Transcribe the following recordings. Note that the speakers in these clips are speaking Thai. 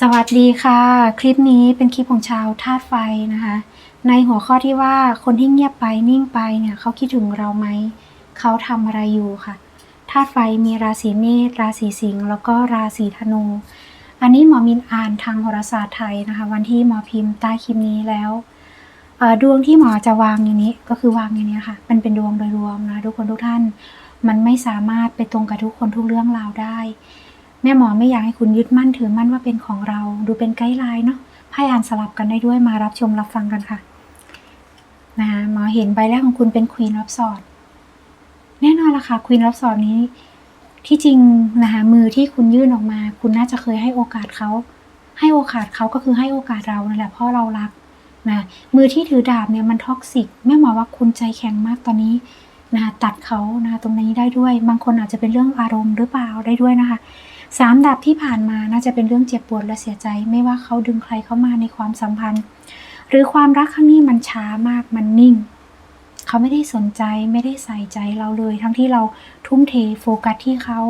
สวัสดีค่ะ คลิปนี้เป็นคลิปของชาวธาตุไฟนะคะ ในหัวข้อที่ว่าคนที่เงียบไปนิ่งไปเนี่ยเขาคิดถึงเราไหม เขาทำอะไรอยู่ค่ะธาตุไฟมีราศีเมษราศีสิงห์แล้วก็ราศีธนู อันนี้หมอมินอ่านทางโหราศาสตร์ไทยนะคะ วันที่หมอพิมพ์ใต้คลิปนี้แล้วดวงที่หมอจะวางอย่างนี้ก็คือวางอย่างนี้ค่ะ มันเป็นดวงโดยรวมนะทุกคนทุกท่าน มันไม่สามารถไปตรงกับทุกคนทุกเรื่องราวได้ แม่หมอไม่อยากให้คุณยึดมั่นถือมั่นว่าเป็นของเรา ดูเป็นไกด์ไลน์เนาะไพ่อ่านสลับกันได้ด้วยมารับชมรับฟังกันค่ะนะคะหมอเห็นใบแรกของคุณเป็นควีนรับสอดแน่นอนละค่ะควีนรับสอดนี้ ที่จริงนะคะมือที่คุณยื่นออกมา คุณน่าจะเคยให้โอกาสเขา ให้โอกาสเขาก็คือให้โอกาสเรานั่นแหละเพราะเรารักนะมือที่ถือดาบเนี่ยมันท็อกซิกแม่หมอว่าคุณใจแข็งมากตอนนี้นะคะตัดเขานะคะตรงนี้ได้ด้วย บางคนอาจจะเป็นเรื่องอารมณ์หรือเปล่าได้ด้วยนะคะ สามดาบที่ผ่านมาน่าจะเป็นเรื่องเจ็บปวดและเสียใจ ไม่ว่าเขาดึงใครเข้ามาในความสัมพันธ์ หรือความรักครั้งนี้มันช้ามากมันนิ่ง เขาไม่ได้สนใจไม่ได้ใส่ใจเราเลย ทั้งที่เราทุ่มเทโฟกัสที่เขา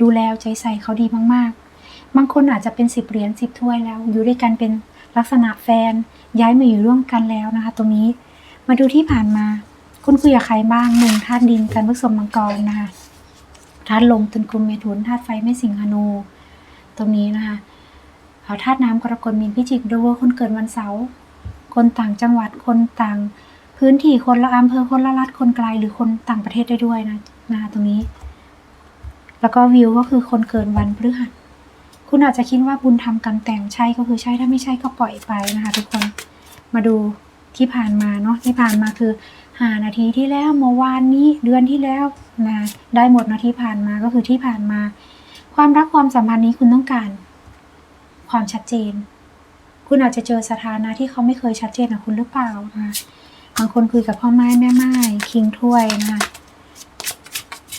ดูแลใจใส่เขาดีมากๆ บางคนอาจจะเป็นสิบเหรียญสิบถ้วยแล้ว อยู่ด้วยกันเป็นลักษณะแฟน ย้ายมาอยู่ร่วมกันแล้วนะคะ ตรงนี้ มาดูที่ผ่านมา คุณคุยกับใครบ้างหนึ่งธาตุดินกันพฤกษมังกรนะคะ ธาตุลมตุลกลุ่มเมถุนธาตุไฟไม่สิงหนู ตรงนี้นะคะเอาธาตุน้ำกรกฎมีนพิจิกดูว่าคนเกิดวันเสาร์คนต่างจังหวัดคนต่างพื้นที่คนละอำเภอคนละรัฐคนไกลหรือคนต่างประเทศได้ด้วยนะนะคะตรงนี้ แล้วก็วิวก็คือคนเกิดวันพฤหัสคุณอาจจะคิดว่าบุญทำกรรมแต่งใช่ก็คือใช่ถ้าไม่ใช่ก็ปล่อยไปนะคะ ทุกคนมาดูที่ผ่านมาเนาะที่ผ่านมาคือหานาทีที่แล้วเมื่อวานนี้เดือนที่แล้ว นะได้หมดนาที่ผ่านมาก็คือที่ผ่านมา ความรักความสัมพันธ์นี้คุณต้องการ ความชัดเจน คุณอาจจะเจอสถานะที่เขาไม่เคยชัดเจนกับคุณหรือเปล่านะบางคนคุยกับพ่อไม้แม่ไม้คิงถ้วยนะคะ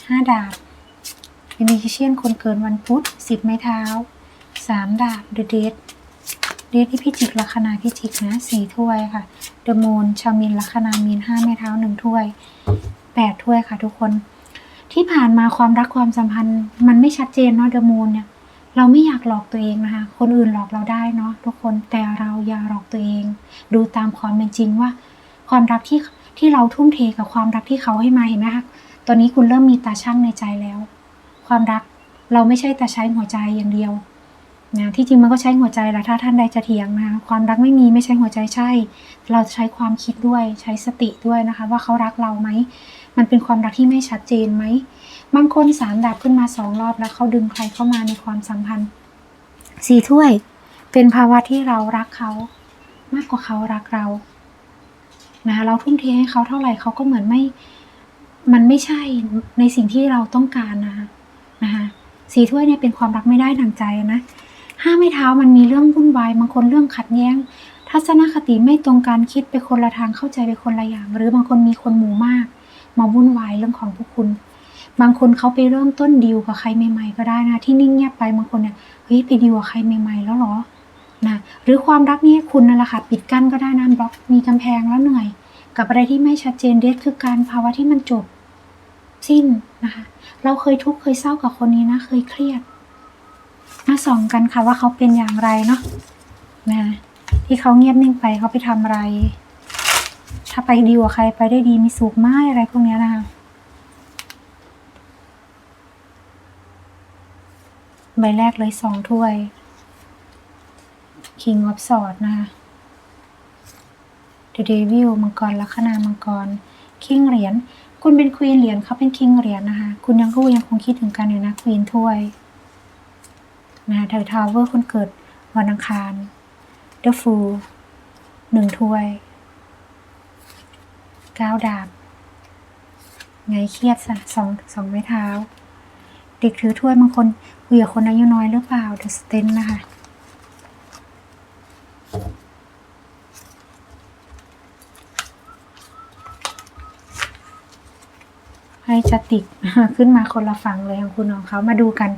ห้าดาบเป็นมิเชียนคนเกินวันพุธสิบไม้เท้าสามดาบเดอะเดทเดทที่พิจิกลัคนาพิจิกนะสี่ถ้วยค่ะเดอะมูนชาวมินลัคนามินห้าไม้เท้าหนึ่งถ้วยแปดถ้วยค่ะทุกคน ที่ผ่านมาความรักความสัมพันธ์ มันไม่ชัดเจนเนาะเดอะมูนเนี่ย เราไม่อยากหลอกตัวเองนะคะ คนอื่นหลอกเราได้เนาะทุกคนแต่เราอย่าหลอกตัวเอง ดูตามความเป็นจริงว่า ความรักที่ที่เราทุ่มเทกับความรักที่เขาให้มาเห็นไหมคะตอนนี้คุณเริ่มมีตาช่างในใจแล้ว ความรักเราไม่ใช่แต่ใช้หัวใจอย่างเดียวนะที่จริงมันก็ใช้หัวใจแหละถ้าท่านใดจะเถียงนะคะความรักไม่มีไม่ใช่หัวใจใช่ เราใช้ความคิดด้วยใช้สติด้วยนะคะ ว่าเขารักเราไหม มันเป็นความรักที่ไม่ชัดเจนไหม บางคนสามดาบขึ้นมาสองรอบแล้วเขาดึงใครเข้ามาในความสัมพันธ์สี่ถ้วย เป็นภาวะที่เรารักเขา มากกว่าเขารักเรานะคะเราทุ่มเทให้เขาเท่าไหร่เขาก็เหมือนไม่ มันไม่ใช่ในสิ่งที่เราต้องการนะนะคะสี่ถ้วยเนี่ยเป็นความรักไม่ได้ดังใจนะห้าไม่เท้ามันมีเรื่องวุ่นวายบางคนเรื่องขัดแย้ง ทัศนคติไม่ตรงกันคิดไปคนละทางเข้าใจไปคนละอย่าง หรือบางคนมีคนหมู่มาก มาวุ่นวายเรื่องของพวกคุณ บางคนเขาไปเริ่มต้นดีลกับใครใหม่ๆ ก็ได้นะ ที่นิ่งเงียบไปบางคนเนี่ยเฮ้ยไปดีลกับใครใหม่ๆ แล้วเหรอนะหรือความรักนี้คุณนั่นแหละค่ะปิดกั้นก็ได้นะบล็อกมีกำแพงแล้วเหนื่อย กับอะไรที่ไม่ชัดเจนเดทคือการภาวะที่มันจบสิ้นนะคะ เราเคยทุกข์เคยเศร้ากับคนนี้นะ เคยเครียดมาส่องกันค่ะว่าเขาเป็นอย่างไรเนาะนะที่เขาเงียบนิ่งไปเขาไปทำอะไร ถ้าไปดีกว่าใครไปได้ดีมีสุขไหมอะไรพวกนี้นะคะ ใบแรกเลยสองถ้วย King of Swords นะคะ The Devil มังกรลัคนามังกร คิงเหรียญ คุณเป็นควีนเหรียญเขาเป็นคิงเหรียญนะคะ คุณยังก็ยังคงคิดถึงกันอยู่นะควีนถ้วยนะเธอทาวเวอร์คนเกิดวันอังคาร The Fool หนึ่งถ้วย เก้าดาบไงเครียดสะสองสองไม้เท้า เด็กถือถ้วยบางคนคุยกับคนอายุน้อยหรือเปล่า The Sten นะคะให้จะติกขึ้นมาคนละฝั่งเลยของคุณของเขามาดูกัน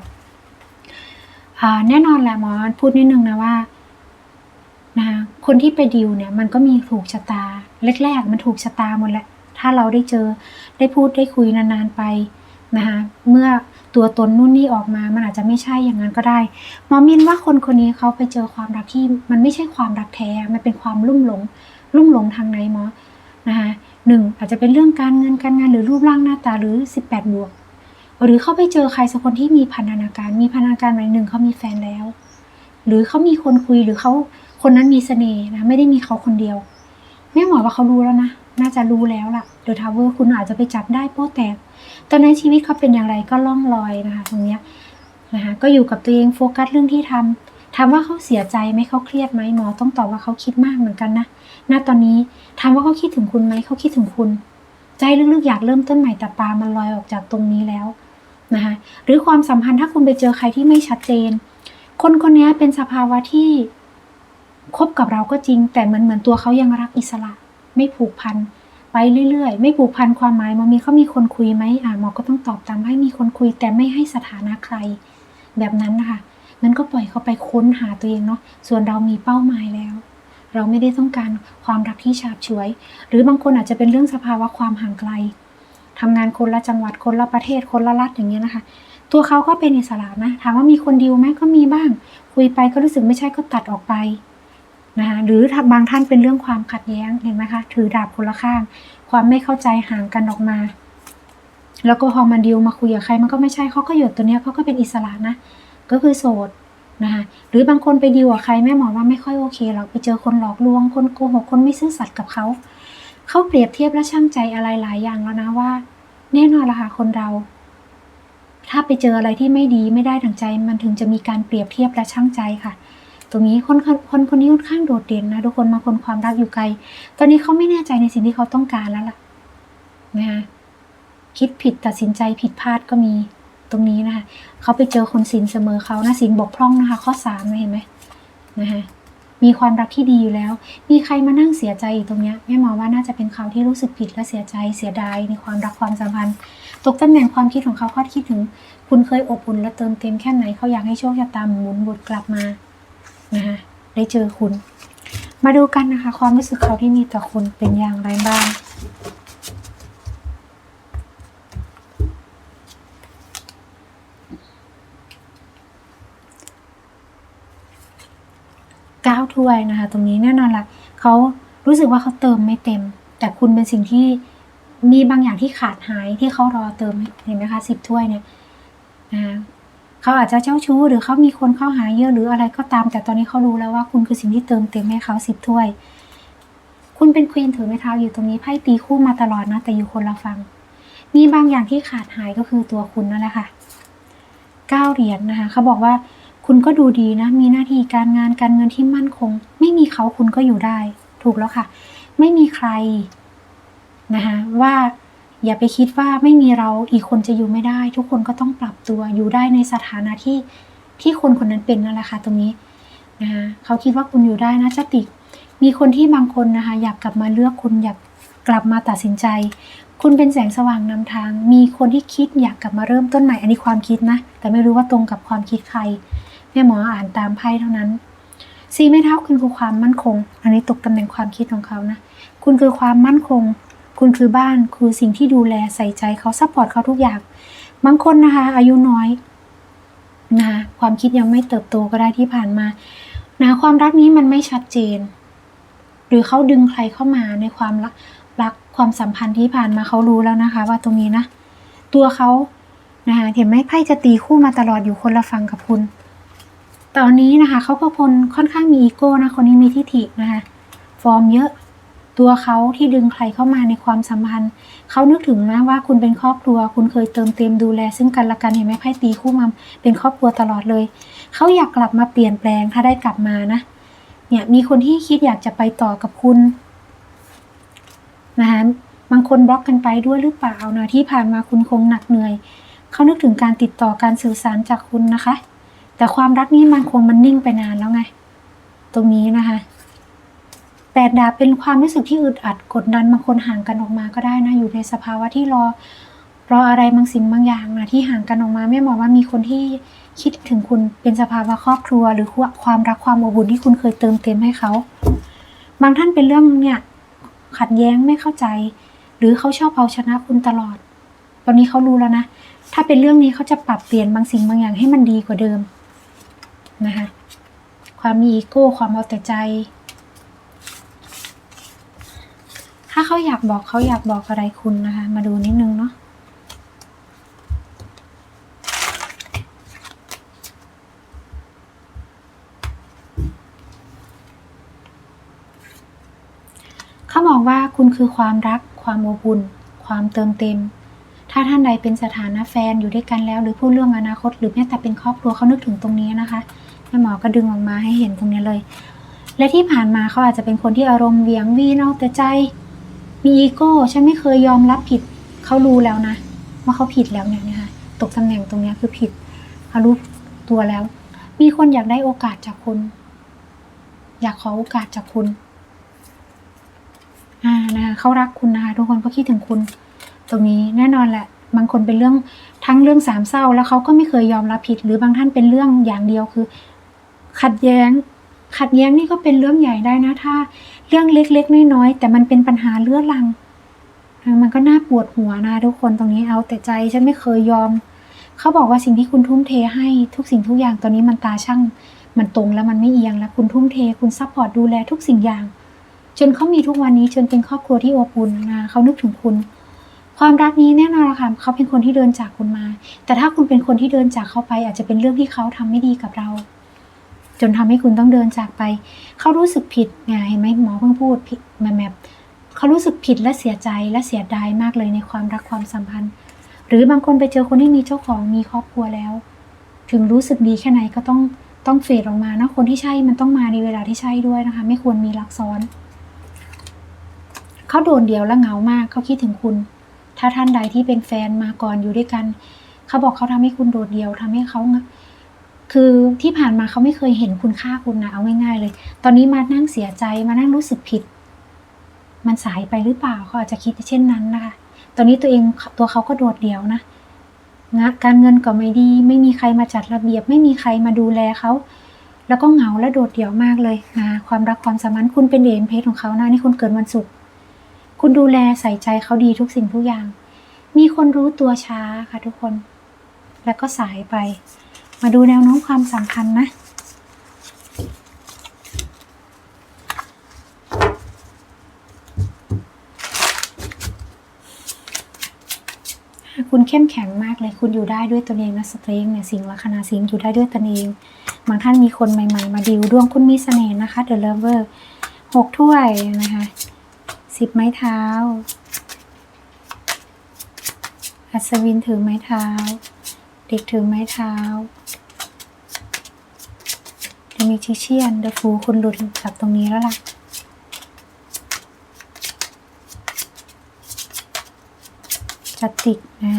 แน่นอนแหละหมอพูดนิดนึงนะว่านะคะคนที่ไปดิวเนี่ย มันก็มีถูกชะตา แรกๆ มันถูกชะตาหมดแหละ ถ้าเราได้เจอได้พูดได้คุยนานๆไปนะคะเมื่อตัวตนนู่นนี่ออกมา มันอาจจะไม่ใช่อย่างนั้นก็ได้หมอมินว่าคนคนนี้เขาไปเจอความรักที่มันไม่ใช่ความรักแท้ มันเป็นความลุ่มหลง ลุ่มหลงทางไหนหมอนะคะหนึ่งอาจจะเป็นเรื่องการเงินการงานหรือรูปร่างหน้าตาหรือ 18 บวก หรือเขาไปเจอใครสักคนที่มีพันธนาการ มีพันธนาการหมายหนึ่งเขามีแฟนแล้ว หรือเขามีคนคุยหรือเขาคนนั้นมีเสน่ห์นะไม่ได้มีเขาคนเดียว แม่หมอว่าเขารู้แล้วนะ น่าจะรู้แล้วล่ะเดอะทาวเวอร์คุณอาจจะไปจับได้โป๊แตก ตอนนั้นชีวิตเขาเป็นอย่างไรก็ล่องลอยนะคะ ตรงเนี้ยนะคะ ก็อยู่กับตัวเองโฟกัสเรื่องที่ทำถามว่าเขาเสียใจไหมเขาเครียดไหมหมอต้องตอบว่าเขาคิดมากเหมือนกันนะณตอนนี้ถามว่าเขาคิดถึงคุณไหมเขาคิดถึงคุณ ใจลึกๆอยากเริ่มต้นใหม่แต่ปลามันลอยออกจากตรงนี้แล้วนะคะหรือความสัมพันธ์ถ้าคุณไปเจอใครที่ไม่ชัดเจน คนคนนี้เป็นสภาวะที่ คบกับเราก็จริง แต่เหมือนเหมือนตัวเขายังรักอิสระ ไม่ผูกพันไปเรื่อยๆ ไม่ผูกพันความหมายมันมีเขามีคนคุยไหมอ่าหมอก็ต้องตอบตามให้มีคนคุย แต่ไม่ให้สถานะใคร แบบนั้นนะคะงั้นก็ปล่อยเขาไปค้นหาตัวเองเนาะส่วนเรามีเป้าหมายแล้ว เราไม่ได้ต้องการความรักที่ฉาบฉวย หรือบางคนอาจจะเป็นเรื่องสภาวะความห่างไกลทำงานคนละจังหวัดคนละประเทศคนละรัฐอย่างเงี้ยนะคะ ตัวเขาก็เป็นอิสระนะถามว่ามีคนดีลไหมก็มีบ้าง คุยไปก็รู้สึกไม่ใช่ก็ตัดออกไป นะคะหรือถ้าบางท่านเป็นเรื่องความขัดแย้งเห็นไหมคะถือดาบคนละข้าง ความไม่เข้าใจห่างกันออกมา แล้วก็พอมาดีลมาคุยกับใครมันก็ไม่ใช่เขาก็หยุดตัวเนี้ยเขาก็เป็นอิสระนะ ก็คือโสดนะคะหรือบางคนไปดีลกับใครแม่หมอว่าไม่ค่อยโอเคหรอกไปเจอคนหลอกลวงคนโกหกคนไม่ซื่อสัตย์กับเขา เขาเปรียบเทียบและช่างใจอะไรหลายอย่างแล้วนะว่า แน่นอนละค่ะคนเรา ถ้าไปเจออะไรที่ไม่ดีไม่ได้ดังใจ มันถึงจะมีการเปรียบเทียบและช่างใจค่ะ รงนี้คนคนคนนี้ค่อนข้างโดดเด่นนะทุกคนบางคนความรักอยู่ไกล ตอนนี้เขาไม่แน่ใจในสิ่งที่เขาต้องการแล้วล่ะนะคะคิดผิดตัดสินใจผิดพลาดก็มีตรงนี้นะคะเขาไปเจอคนศีลเสมอเขานะศีลบกพร่องนะคะ ข้อสามเห็นไหมนะคะมีความรักที่ดีอยู่แล้ว มีใครมานั่งเสียใจอีกตรงเนี้ยแม่หมอว่าน่าจะเป็นเขาที่รู้สึกผิดและเสียใจเสียดายในความรักความสัมพันธ์ ตกตำแหน่งความคิดของเขาเขาคิดถึง คุณเคยอบอุ่นและเติมเต็มแค่ไหนเขาอยากให้โชคชะตาหมุนบทกลับมา นะคะได้เจอคุณ มาดูกันนะคะ ความรู้สึกเขาที่มีต่อคุณเป็นอย่างไรบ้างเก้าถ้วยนะคะ ตรงนี้แน่นอนละเขารู้สึกว่าเขาเติมไม่เต็ม แต่คุณเป็นสิ่งที่มีบางอย่างที่ขาดหายที่เขารอเติมเห็นไหมคะสิบถ้วยเนี่ยนะคะ เขาอาจจะเจ้าชู้หรือเขามีคนเข้าหาเยอะหรืออะไรก็ตาม แต่ตอนนี้เขารู้แล้วว่าคุณคือสิ่งที่เติมเต็มให้เขาสิบถ้วย คุณเป็นควีนถือไม้เท้าอยู่ตรงนี้ไพ่ตีคู่มาตลอดนะแต่อยู่คนละฝั่งมีบางอย่างที่ขาดหายก็คือตัวคุณนั่นแหละค่ะเก้าเหรียญนะคะเขาบอกว่าคุณก็ดูดีนะ มีหน้าที่การงานการเงินที่มั่นคง ไม่มีเขาคุณก็อยู่ได้ ถูกแล้วค่ะ ไม่มีใครนะคะว่า อย่าไปคิดว่าไม่มีเราอีกคนจะอยู่ไม่ได้ ทุกคนก็ต้องปรับตัวอยู่ได้ในสถานะที่ที่คนคนนั้นเป็นนั่นแหละค่ะตรงนี้นะคะเขาคิดว่าคุณอยู่ได้นะจติก มีคนที่บางคนนะคะ อยากกลับมาเลือกคุณอยากกลับมาตัดสินใจ คุณเป็นแสงสว่างนำทาง มีคนที่คิดอยากกลับมาเริ่มต้นใหม่ อันนี้ความคิดนะ แต่ไม่รู้ว่าตรงกับความคิดใคร แม่หมออ่านตามไพ่เท่านั้นสีไม้เท้าคุณคือความมั่นคง อันนี้ตกตำแหน่งความคิดของเขานะ คุณคือความมั่นคง คุณคือบ้านคือสิ่งที่ดูแลใส่ใจเขาซัพพอร์ตเขาทุกอย่าง บางคนนะคะ อายุน้อยนะคะความคิดยังไม่เติบโตก็ได้ที่ผ่านมานะความรักนี้มันไม่ชัดเจน หรือเขาดึงใครเข้ามาในความรักรักความสัมพันธ์ที่ผ่านมาเขารู้แล้วนะคะ ว่าตรงนี้นะ ตัวเขานะคะเห็นไหมไพ่จะตีคู่มาตลอดอยู่คนละฝั่งกับคุณ ตอนนี้นะคะเขาก็พลค่อนข้างมีอีโก้นะคนนี้มีทิฐินะคะ ฟอร์มเยอะ ตัวเขาที่ดึงใครเข้ามาในความสัมพันธ์ เขานึกถึงนะว่าคุณเป็นครอบครัว คุณเคยเติมเต็มดูแล ซึ่งกันและกันเห็นไหมไพ่ตีคู่มาเป็นครอบครัวตลอดเลย เขาอยากกลับมาเปลี่ยนแปลงถ้าได้กลับมานะ เนี่ยมีคนที่คิดอยากจะไปต่อกับคุณนะคะบางคนบล็อกกันไปด้วยหรือเปล่านะที่ผ่านมาคุณคงหนักเหนื่อย เขานึกถึงการติดต่อการสื่อสารจากคุณนะคะ แต่ความรักนี้มันคงมันนิ่งไปนานแล้วไง ตรงนี้นะคะ แปดดาบเป็นความรู้สึกที่อึดอัดกดดันบางคนห่างกันออกมาก็ได้นะอยู่ในสภาวะที่รอรออะไรบางสิ่งบางอย่างนะที่ห่างกันออกมาไม่บอกว่ามีคนที่คิดถึงคุณเป็นสภาวะครอบครัว หรือความรักความอบอุ่นที่คุณเคยเติมเต็มให้เขา บางท่านเป็นเรื่องเนี่ยขัดแย้งไม่เข้าใจ หรือเขาชอบเอาชนะคุณตลอด ตอนนี้เขารู้แล้วนะ ถ้าเป็นเรื่องนี้เขาจะปรับเปลี่ยนบางสิ่งบางอย่างให้มันดีกว่าเดิมนะคะความมีอีโก้ความเอาแต่ใจ ถ้าเขาอยากบอกเขาอยากบอกอะไรคุณนะคะ มาดูนิดนึงเนาะเขาบอกว่าคุณคือความรัก ความอบอุ่น ความเติมเต็ม ถ้าท่านใดเป็นสถานะแฟนอยู่ด้วยกันแล้ว หรือพูดเรื่องอนาคต หรือแม้แต่เป็นครอบครัวเขานึกถึงตรงนี้นะคะแม่หมอก็ดึงออกมาให้เห็นตรงนี้เลย และที่ผ่านมาเขาอาจจะเป็นคนที่อารมณ์เวียงวีนอาแต่ใจ มีอีโก้ฉันไม่เคยยอมรับผิดเขารู้แล้วนะว่าเขาผิดแล้วเนี่ยนะคะตกตำแหน่งตรงนี้คือผิดเขารู้ตัวแล้ว มีคนอยากได้โอกาสจากคุณ อยากขอโอกาสจากคุณอ่านะคะเขารักคุณนะคะทุกคนก็คิดถึงคุณ ตรงนี้แน่นอนแหละบางคนเป็นเรื่องทั้งเรื่องสามเศร้า แล้วเขาก็ไม่เคยยอมรับผิด หรือบางท่านเป็นเรื่องอย่างเดียวคือ ขัดแย้ง ขัดแย้งนี่ก็เป็นเรื่องใหญ่ได้นะ ถ้า เรื่องเล็กๆน้อยๆแต่มันเป็นปัญหาเรื้อรัง มันก็น่าปวดหัวนะ ทุกคนตรงนี้เอาแต่ใจฉันไม่เคยยอม เขาบอกว่าสิ่งที่คุณทุ่มเทให้ทุกสิ่งทุกอย่างตอนนี้มันตาช่าง มันตรงแล้วมันไม่เอียงแล้วคุณทุ่มเท คุณซัพพอร์ตดูแลทุกสิ่งอย่าง จนเขามีทุกวันนี้จนเป็นครอบครัวที่อบอุ่นนะเขานึกถึงคุณ ความรักนี้แน่นอนละค่ะเขาเป็นคนที่เดินจากคุณมา แต่ถ้าคุณเป็นคนที่เดินจากเขาไป อาจจะเป็นเรื่องที่เขาทำไม่ดีกับเรา จนทำให้คุณต้องเดินจากไป เขารู้สึกผิดไงเห็นไหมหมอเพิ่งพูดผิดแมแมบเขารู้สึกผิดและเสียใจและเสียดายมากเลยในความรักความสัมพันธ์ หรือบางคนไปเจอคนที่มีเจ้าของมีครอบครัวแล้ว ถึงรู้สึกดีแค่ไหนก็ต้องต้องเฟดออกมานะคนที่ใช่มันต้องมาในเวลาที่ใช่ด้วยนะคะ ไม่ควรมีรักซ้อน เขาโดนเดียวและเหงามากเขาคิดถึงคุณ ถ้าท่านใดที่เป็นแฟนมาก่อนอยู่ด้วยกัน เขาบอกเขาทำให้คุณโดดเดียวทำให้เขา คือที่ผ่านมาเขาไม่เคยเห็นคุณค่าคุณนะเอาง่ายๆเลย ตอนนี้มานั่งเสียใจมานั่งรู้สึกผิด มันสายไปหรือเปล่าเขาอาจจะคิดเช่นนั้นนะคะ ตอนนี้ตัวเองตัวเขาก็โดดเดี่ยวนะงะการเงินก็ไม่ดี ไม่มีใครมาจัดระเบียบ ไม่มีใครมาดูแลเขาแล้วก็เหงาและโดดเดี่ยวมากเลยนะความรักความสัมพันธ์คุณเป็นเดนเพศของเขานะนี่คุณเกิดวันศุกร์คุณดูแลใส่ใจเขาดีทุกสิ่งทุกอย่าง มีคนรู้ตัวช้าค่ะทุกคน แล้วก็สายไป มาดูแนวโน้มความสัมพันธ์นะ คุณเข้มแข็งมากเลย คุณอยู่ได้ด้วยตนเองนะสตรงเนี่ยสิงลัคนาสิงอยู่ได้ด้วยตนเอง บางท่านมีคนใหม่ ๆ มาดิวดวงคุณมีเสน่ห์นะคะ The Lover หกถ้วยนะคะสิบไม้เท้า อัศวินถือไม้เท้า เด็กถือไม้เท้าเดมิทิเชียนเดฟูคุณหลุดจากตรงนี้แล้วล่ะจัติกนะ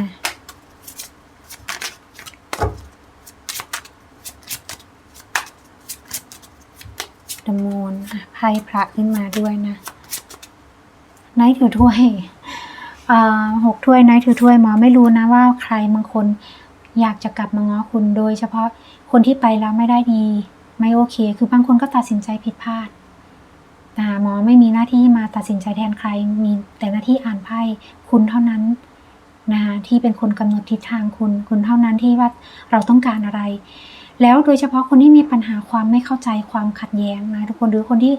ดมอะไพ่พระขึ้นมาด้วยนะไนท์ถือถ้วยหกถ้วยไนท์ถือถ้วยหมอไม่รู้นะว่าใครบางคน อยากจะกลับมาง้อคุณโดยเฉพาะคนที่ไปแล้วไม่ได้ดี ไม่โอเค คือบางคนก็ตัดสินใจผิดพลาดนะหมอไม่มีหน้าที่มาตัดสินใจแทนใคร มีแต่หน้าที่อ่านไพ่คุณเท่านั้นนะคะที่เป็นคนกำหนดทิศทางคุณ คุณเท่านั้นที่ว่าเราต้องการอะไร แล้วโดยเฉพาะคนที่มีปัญหาความไม่เข้าใจความขัดแย้งนะทุกคนหรือคนที่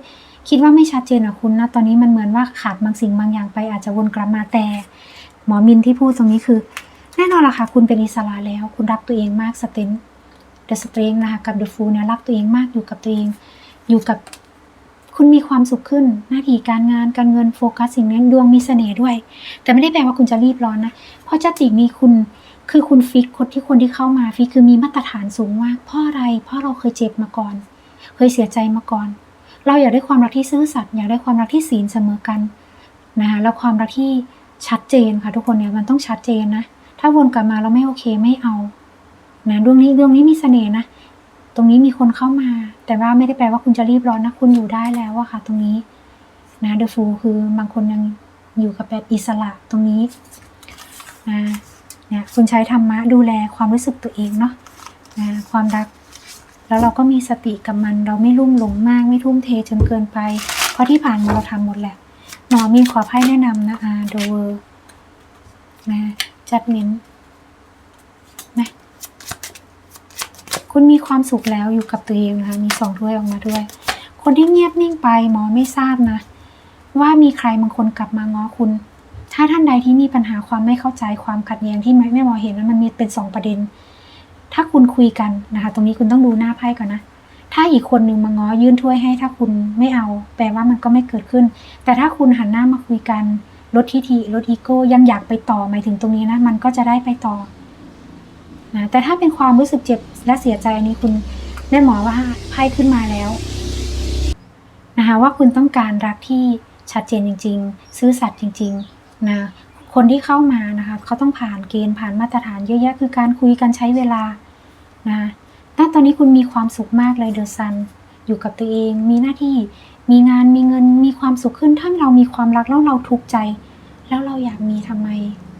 คิดว่าไม่ชัดเจนกับคุณนะตอนนี้มันเหมือนว่าขาดบางสิ่งบางอย่างไปอาจจะวนกลับมาแต่ หมอมินที่พูดตรงนี้คือ แน่นอนละค่ะ คุณเป็นอิสระแล้ว คุณรักตัวเองมากสเตนเดอะสเตรงนะคะกับเดอะฟูเนี่ยรักตัวเองมากอยู่กับตัวเอง อยู่กับคุณมีความสุขขึ้น หน้าที่การงานการเงินโฟกัสสิ่งนี้ดวงมีเสน่ห์ด้วย แต่ไม่ได้แปลว่าคุณจะรีบร้อนนะ เพราะจติมีคุณคือคุณฟิกคนที่คนที่เข้ามาฟิกคือมีมาตรฐานสูงมากเพราะอะไรเพราะเราเคยเจ็บมาก่อน เคยเสียใจมาก่อน เราอยากได้ความรักที่ซื่อสัตย์อยากได้ความรักที่ศีลเสมอกันนะคะแล้วความรักที่ชัดเจนค่ะทุกคนเนี่ยมันต้องชัดเจนนะ ถ้าวนกลับมาเราไม่โอเคไม่เอา นะดวงนี้ดวงนี้มีเสน่ห์นะ ตรงนี้มีคนเข้ามา แต่ว่าไม่ได้แปลว่าคุณจะรีบร้อนนะ คุณอยู่ได้แล้วอะค่ะ ตรงนี้ นะเดอะฟูคือบางคนยังอยู่กับแบบอิสระตรงนี้นะเนี่ยคุณใช้ธรรมะดูแลความรู้สึกตัวเองเนาะนะความรัก แล้วเราก็มีสติกับมัน เราไม่ลุ่มหลงมาก ไม่ทุ่มเทจนเกินไป เพราะที่ผ่านมาเราทำหมดแหละหมอมีขอไพ่แนะนำนะคะโดเวอร์นะ จัดเน้นนะคุณมีความสุขแล้วอยู่กับตัวเองนะคะ มีสองถ้วยออกมาด้วย คนที่เงียบนิ่งไปหมอไม่ทราบนะ ว่ามีใครบางคนกลับมาง้อคุณ ถ้าท่านใดที่มีปัญหาความไม่เข้าใจความขัดแย้งที่แม่หมอเห็นนั้นมันมีเป็นสองประเด็น ถ้าคุณคุยกันนะคะ ตรงนี้คุณต้องดูหน้าไพ่ก่อนนะถ้าอีกคนนึงมาง้อยื่นถ้วยให้ถ้าคุณไม่เอา แปลว่ามันก็ไม่เกิดขึ้น แต่ถ้าคุณหันหน้ามาคุยกัน ลดทิฐิลดอีโก้ยังอยากไปต่อหมายถึงตรงนี้นะ มันก็จะได้ไปต่อนะแต่ถ้าเป็นความรู้สึกเจ็บและเสียใจอันนี้คุณแม่หมอว่าไพ่ขึ้นมาแล้วนะคะว่าคุณต้องการรักที่ชัดเจนจริง ๆ ซื่อสัตย์จริงๆนะคนที่เข้ามานะคะเขาต้องผ่านเกณฑ์ผ่านมาตรฐานเยอะแยะคือการคุยกันใช้เวลานะณตอนนี้คุณมีความสุขมากเลยเดอะซันอยู่กับตัวเอง มีหน้าที่ มีงานมีเงินมีความสุขขึ้น ถ้าเรามีความรักแล้วเราทุกข์ใจ แล้วเราอยากมีทำไม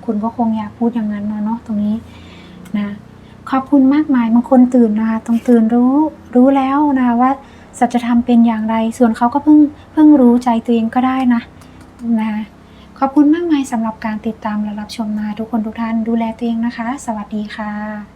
คุณก็คงอยากพูดอย่างนั้นเนาะเนาะตรงนี้นะขอบคุณมากมายบางคนตื่นนะคะต้องตื่นรู้รู้แล้วนะคะว่าสัจธรรมเป็นอย่างไร ส่วนเขาก็เพิ่งเพิ่งรู้ใจตัวเองก็ได้นะนะคะขอบคุณมากมายสำหรับการติดตามและรับชมมาทุกคนทุกท่านดูแลตัวเองนะคะ สวัสดีค่ะ